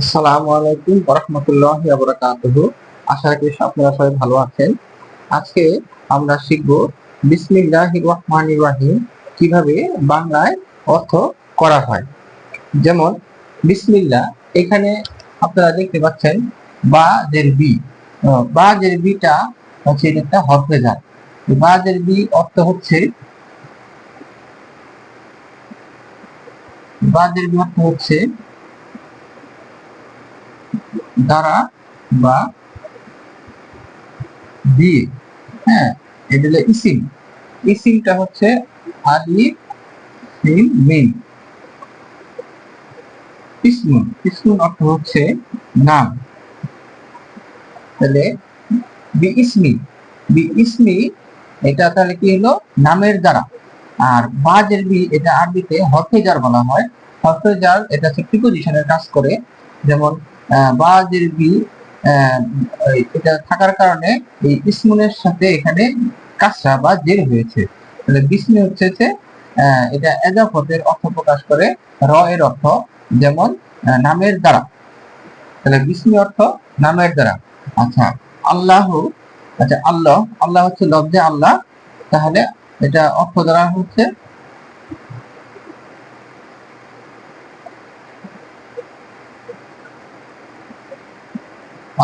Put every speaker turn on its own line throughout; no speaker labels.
আসসালামু আলাইকুম ওরহমতুল্লাহ আবরাকাতুহ আশা রাখি আপনারা সবাই ভালো আছেন। আজকে আমরা শিখব বিসমিল্লাহ রহমান রাহিম কীভাবে বাংলায় অর্থ করা হয়। যেমন, বিসমিল্লাহ, এখানে আপনারা দেখতে পাচ্ছেন বা জের বি। বা জের বিটা হচ্ছে একটা হরফে যায়। বা জের বি অর্থ হচ্ছে, বা জের বি অর্থ হচ্ছে দ্বারা বা দিয়ে হ্যাঁ এটা হলো ইসিম। হচ্ছে আলিফ সিম মিম। অর্থ হচ্ছে নাম। তাহলে বি ইসমি বি ইসমি এটা তাহলে কি হলো? নামের দ্বারা। আর বাজের বি, এটা আরবিতে হরফেজার বলা হয়। হরফেজার এটা হচ্ছে প্রিপোজিশনের কাজ করে। যেমন বি আহ, এটা থাকার কারণে এই ইসমুনের সাথে এখানে কাসরা বা জের হয়েছে। তাহলে বিসমি হচ্ছে যে এটা এজাফতের অর্থ প্রকাশ করে র এর অর্থ যেমন নামের দ্বারা। তাহলে বিসমি অর্থ নামের দ্বারা। আচ্ছা আল্লাহ আচ্ছা আল্লাহ আল্লাহ হচ্ছে লব্জে আল্লাহ। তাহলে এটা অর্থ দ্বারা হচ্ছে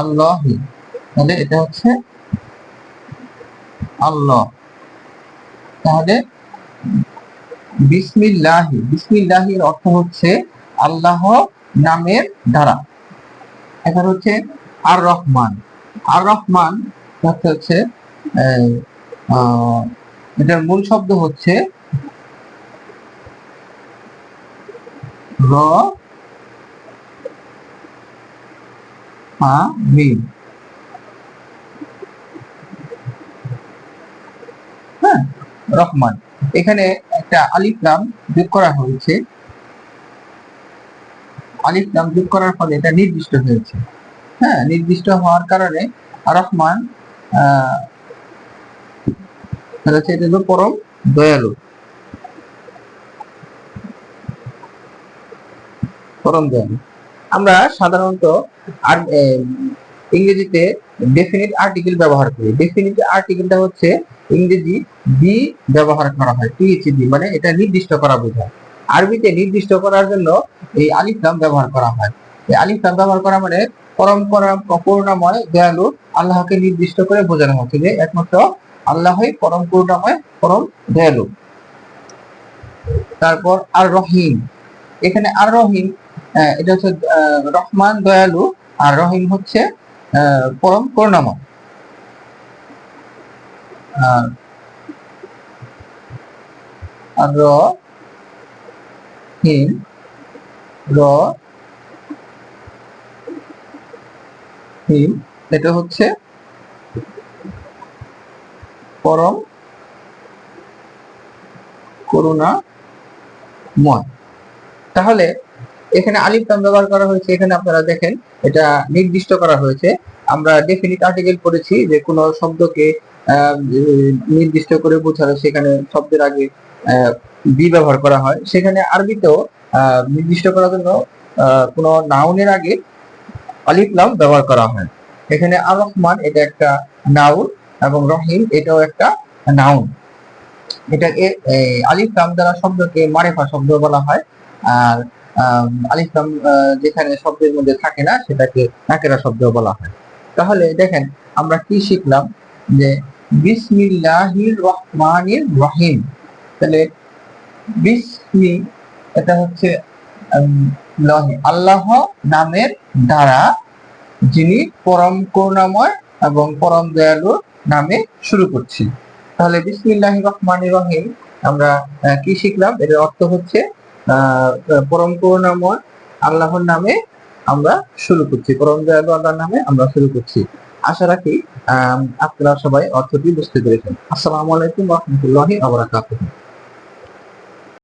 আল্লাহ। তাহলে এটা হচ্ছে আল্লাহ। তাহলে বিসমিল্লাহি, বিসমিল্লাহির অর্থ হচ্ছে আল্লাহ নামের দ্বারা। এখন হচ্ছে আর রহমান আর রহমান অর্থ হচ্ছে এটার মূল শব্দ হচ্ছে র হা হ্যাঁ রহমান। এখানে একটা আলিফ নাম যোগ করা হয়েছে। আলিফ নাম যোগ করার ফলে এটা নির্দিষ্ট হয়েছে। হ্যাঁ নির্দিষ্ট হওয়ার কারণে রহমান পরম দয়ালু। পরম দয়ালু। আমরা সাধারণত ইংরেজিতে ডেফিনিট আর্টিকেল ব্যবহার করি। ডেফিনিট আর্টিকেলটা হচ্ছে ইংরেজি দি ব্যবহার করা হয় টিএইচডি মানে এটা নির্দিষ্ট করা বোঝায়। আরবিতে নির্দিষ্ট করার জন্য এই আলিফ নাম ব্যবহার করা হয়। এই আলিফ নাম ব্যবহার করা মানে পরম পরম করুণাময় দয়ালু, আল্লাহকে নির্দিষ্ট করে বোঝানো হচ্ছে যে একমাত্র আল্লাহই পরম করুণাময় পরম দয়ালু। তারপর আর রহিম। এখানে আর রহিম এটা হচ্ছে রহমান দয়ালু আর রহিম হচ্ছে পরম করুণাময়। আর র হিম র হিম এটা হচ্ছে পরম করুণা করুণাময়। তাহলে এখানে আলিফ নাম ব্যবহার করা হয়েছে, এখানে আপনারা দেখেন, এটা নির্দিষ্ট করা হয়েছে। আমরা ডেফিনিট আর্টিকেল পড়েছি যে কোনো শব্দকে নির্দিষ্ট করে বোঝানো সেখানে শব্দের আগে বি ব্যবহার করা হয়। সেখানে আরবিতেও নির্দিষ্ট করার জন্য কোনো নাউনের আগে আলিফ নাম ব্যবহার করা হয়। এখানে আর রহমান এটা একটা নাউন এবং রহিম এটাও একটা নাউন এটাকে আলিফ লাম দ্বারা শব্দকে মারেফা শব্দ বলা হয়। আর আলিফ লাম আহ, যেখানে শব্দের মধ্যে থাকে না সেটাকে নাকেরা শব্দ বলা হয়। তাহলে দেখেন আমরা কি শিখলাম? যে বিসমিল্লাহির রহমানির রহিম। তাহলে বিসমি এটা হচ্ছে আল্লাহ নামের দ্বারা যিনি পরম করুণাময় এবং পরম দয়ালু নামে শুরু করছি। তাহলে বিসমিল্লাহ রহমান রহিম আমরা কি শিখলাম? এর অর্থ হচ্ছে পরম করুণাময় আল্লাহর নামে আমরা শুরু করছি। পরম দয়ালু আল্লাহর নামে আমরা শুরু করছি। আশা রাখি আপনারা সবাই অর্থটি বুঝতে পেরেছেন। আসসালামু আলাইকুম রহমতুল্লাহি আবরাকাতুহ